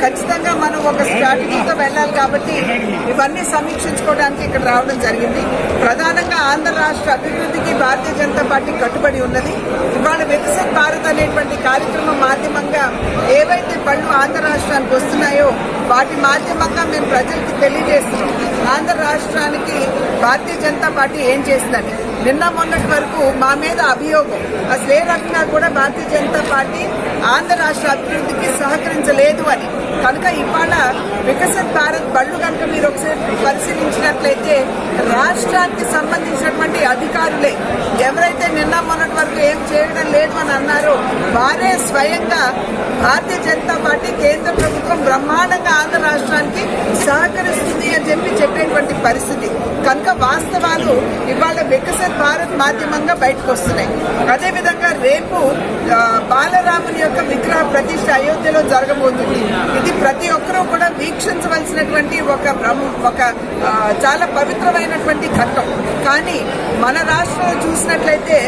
ఖచ్చితంగా మనం ఒక స్ట్రాటజీతో వెళ్ళాలి కాబట్టి ఇవన్నీ సమీక్షించుకోవడానికి ఇక్కడ రావడం జరిగింది. ప్రధానంగా ఆంధ్ర రాష్ట్ర అభివృద్ధికి భారతీయ జనతా పార్టీ కట్టుబడి ఉన్నది. ఇవాళ వికసిత్ భారత్ అనేటువంటి కార్యక్రమం మాధ్యమంగా ఏవైతే పళ్ళు ఆంధ్ర రాష్ట్రానికి వస్తున్నాయో వాటి మాధ్యమంగా మేము ప్రజలకు తెలియజేస్తున్నాం ఆంధ్ర రాష్ట్రానికి భారతీయ జనతా పార్టీ ఏం చేస్తుందని నిన్న మొన్నటి వరకు మా మీద అభియోగం. అసలు ఏ రకంగా కూడా భారతీయ జనతా పార్టీ ఆంధ్ర రాష్ట్ర అభివృద్ధికి సహకరించలేదు అని. కనుక ఇవాళ వికసిత్ భారత్ బళ్ళు కనుక మీరు ఒకసారి పరిశీలించినట్లయితే రాష్ట్రానికి సంబంధించినటువంటి అధికారులే ఎవరైతే నిన్న మొన్నటి వరకు ఏం చేయడం లేదు అని అన్నారో వారే స్వయంగా భారతీయ జనతా పార్టీ కేంద్ర ప్రభుత్వం బ్రహ్మాండంగా ఆంధ్ర రాష్ట్రానికి సహకరిస్తుంది చెప్పి చెప్పేటువంటి పరిస్థితి. కనుక వాస్తవాలు ఇవాళ వికసిత్ భారత్ మాధ్యమంగా బయటకు వస్తున్నాయి. అదేవిధంగా రేపు బాలరాముని యొక్క విగ్రహ ప్రతిష్ట అయోధ్యలో జరగబోతుంది. ఇది ప్రతి ఒక్కరూ కూడా వీక్షించవలసినటువంటి ఒక ఒక చాలా పవిత్రమైనటువంటి ఘట్టం కానీ మన రాష్ట్రంలో చూసినట్లయితే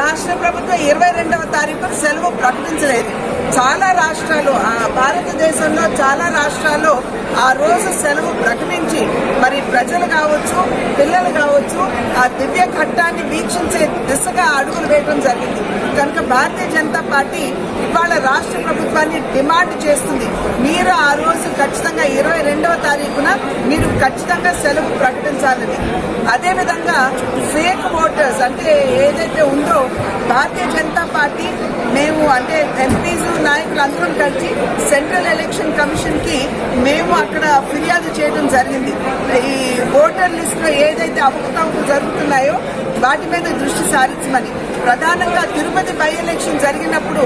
రాష్ట్ర ప్రభుత్వం ఇరవై రెండవ తారీఖున సెలవు ప్రకటించలేదు. చాలా రాష్ట్రాలు ఆ భారతదేశంలో చాలా రాష్ట్రాల్లో ఆ రోజు సెలవు ప్రకటించి మరి ప్రజలు కావచ్చు పిల్లలు కావచ్చు ఆ దివ్య దిశగా అడుగులు వేయడం జరిగింది. కనుక భారతీయ జనతా పార్టీ ఇవాళ రాష్ట్ర ప్రభుత్వాన్ని డిమాండ్ చేస్తుంది. మీరు ఆ రోజు ఖచ్చితంగా ఇరవై రెండవ తారీఖున మీరు ఖచ్చితంగా సెలవు ప్రకటించాలని. అదేవిధంగా ఫేక్ ఓటర్స్ అంటే ఏదైతే ఉందో భారతీయ జనతా పార్టీ మేము అంటే ఎంపీస్ నాయకులు అందరం కలిసి సెంట్రల్ ఎలక్షన్ కమిషన్కి మేము అక్కడ ఫిర్యాదు చేయడం జరిగింది. ఈ ఓటర్ లిస్ట్లో ఏదైతే అవకతవకలు జరుగుతున్నాయో వాటి మీద దృష్టి సారించమని. ప్రధానంగా తిరుపతి బై ఎలక్షన్ జరిగినప్పుడు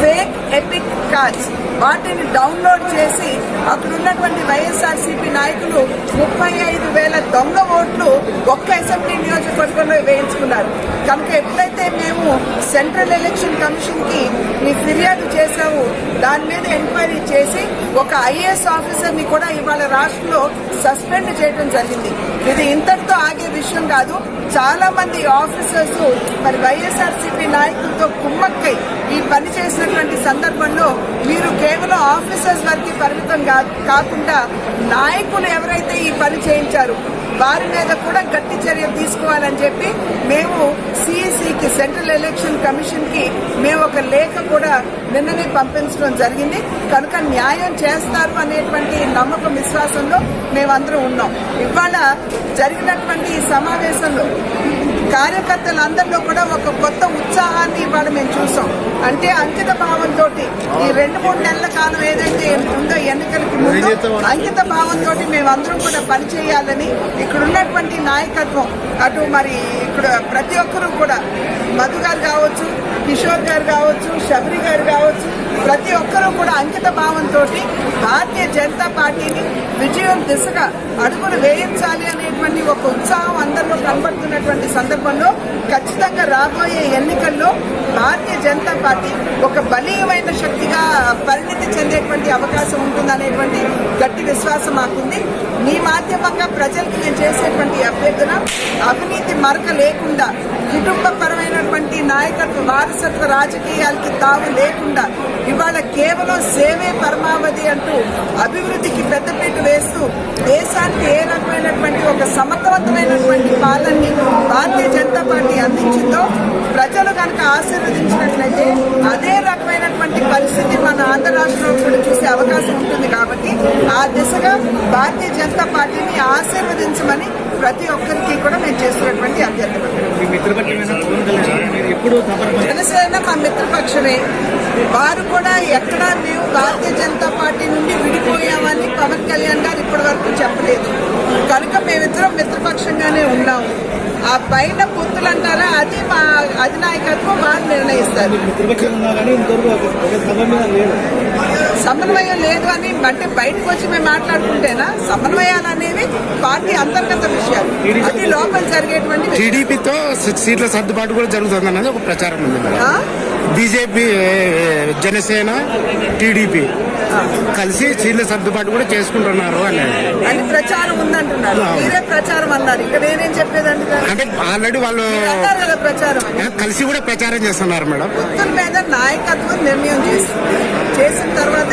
ఫేక్ ఎపిక్ కార్డ్స్ వాటిని డౌన్లోడ్ చేసి అక్కడ ఉన్నటువంటి వైఎస్ఆర్సీపీ నాయకులు ముప్పై ఐదు వేల దొంగ ఓట్లు ఒక్క అసెంబ్లీ నియోజకవర్గంలో వేయించుకున్నారు. కనుక ఎప్పుడైతే మేము సెంట్రల్ ఎలక్షన్ కమిషన్కి మీ ఫిర్యాదు చేశాము దాని మీద ఎంక్వైరీ చేసి ఒక ఐఏఎస్ ఆఫీసర్ని కూడా ఇవాళ రాష్ట్రంలో సస్పెండ్ చేయడం జరిగింది. ఇది ఇంతటితో ఆగే విషయం కాదు. చాలా మంది ఆఫీసర్స్ మరి వైఎస్ఆర్సీపీ నాయకులతో కుమ్మక్కై ఈ పని చేసినటువంటి సందర్భంలో మీరు కేవలం ఆఫీసర్స్ వరకు పరిమితం కా- కాకుండా నాయకులు ఎవరైతే ఈ పని చేయించారు వారి మీద కూడా గట్టి చర్య తీసుకోవాలని చెప్పి మేము సిఈసికి సెంట్రల్ ఎలక్షన్ కమిషన్కి మేము ఒక లేఖ కూడా నిన్ననే పంపించడం జరిగింది. కనుక న్యాయం చేస్తారు అనేటువంటి నమ్మకం విశ్వాసంలో మేమందరం ఉన్నాం. ఇవాళ జరిగినటువంటి ఈ సమావేశంలో కార్యకర్తలందరిలో కూడా ఒక కొత్త ఉత్సాహాన్ని ఇవాళ మేము చూసాం. అంటే అంకిత భావంతో ఈ రెండు మూడు నెలల కాలం ఏదైతే ఉందో ఎన్నికలకి ముందు అంకిత భావంతో మేమందరం కూడా పనిచేయాలని ఇక్కడ ఉన్నటువంటి నాయకత్వం అటు మరి ఇక్కడ ప్రతి ఒక్కరూ కూడా మధు గారు కావచ్చు కిషోర్ గారు కావచ్చు శబరి గారు కావచ్చు ప్రతి ఒక్కరూ కూడా అంకిత భావంతో భారతీయ జనతా పార్టీని విజయం దిశగా అడుగులు వేయించాలి అనేటువంటి ఒక ఉత్సాహం అందరిలో కనబడుతున్నటువంటి సందర్భంలో ఖచ్చితంగా రాబోయే ఎన్నికల్లో భారతీయ జనతా పార్టీ ఒక బలీయమైన శక్తిగా పరిణితి చెందేటువంటి అవకాశం ఉంటుందనేటువంటి గట్టి విశ్వాసం మాకుంది. మీ మాధ్యమంగా ప్రజలకు నేను చేసేటువంటి అభ్యర్థన అవినీతి మరక లేకుండా కుటుంబపరమైనటువంటి నాయకత్వ వారసత్వ రాజకీయాలకి తావు లేకుండా ఇవాళ కేవలం సేవే పరమావధి అంటూ అభివృద్ధికి పెద్దపీట వేస్తూ దేశానికి ఏ రకమైనటువంటి ఒక సమర్థవంతమైనటువంటి పాలనని భారతీయ జనతా పార్టీ అందించిందో ప్రజలు కనుక ఆశీర్వదించినట్లయితే అదే రకమైనటువంటి పరిస్థితి మన ఆంధ్ర రాష్ట్రంలో కూడా చూసే అవకాశం ఉంటుంది కాబట్టి ఆ దిశగా భారతీయ జనతా పార్టీని ఆశీర్వదించమని ప్రతి ఒక్కరికి కూడా మేము చేస్తున్నటువంటి అభ్యర్థన. ఎప్పుడు జనసేన మా మిత్రపక్షమే. వారు కూడా ఎక్కడా మేము భారతీయ జనతా పార్టీ నుండి విడిపోయామని పవన్ కళ్యాణ్ గారు ఇప్పటి వరకు చెప్పలేదు. కనుక మేమిద్దరం మిత్రపక్షంగానే ఉన్నాము. ఆ పైన పొత్తులు అంటారా? అది మా అధినాయకత్వం వారు నిర్ణయిస్తారు. సమన్వయం లేదు అని అంటే బయటకు వచ్చి మేము మాట్లాడుకుంటేనా? సమన్వయాలు అనేవి పార్టీ అంతర్గత విషయాలు. అది లోపల జరిగేటువంటి. టీడీపీతో సీట్ల సర్దుబాటు కూడా జరుగుతుంది అన్నది ఒక ప్రచారం ఉంది? బీజేపీ జనసేన టీడీపీ కలిసి సీట్ల సర్దుబాటు కూడా చేసుకుంటున్నారు అనేది అని ప్రచారం ఉందంటున్నారు. ప్రచారం అన్నారు. నేనేం చెప్పేదండి? అంటే ఆల్రెడీ వాళ్ళు ప్రచారం కలిసి కూడా ప్రచారం చేస్తున్నారు మేడం. మీద నాయకత్వం నిర్ణయం చేస్తుంది చేసిన తర్వాత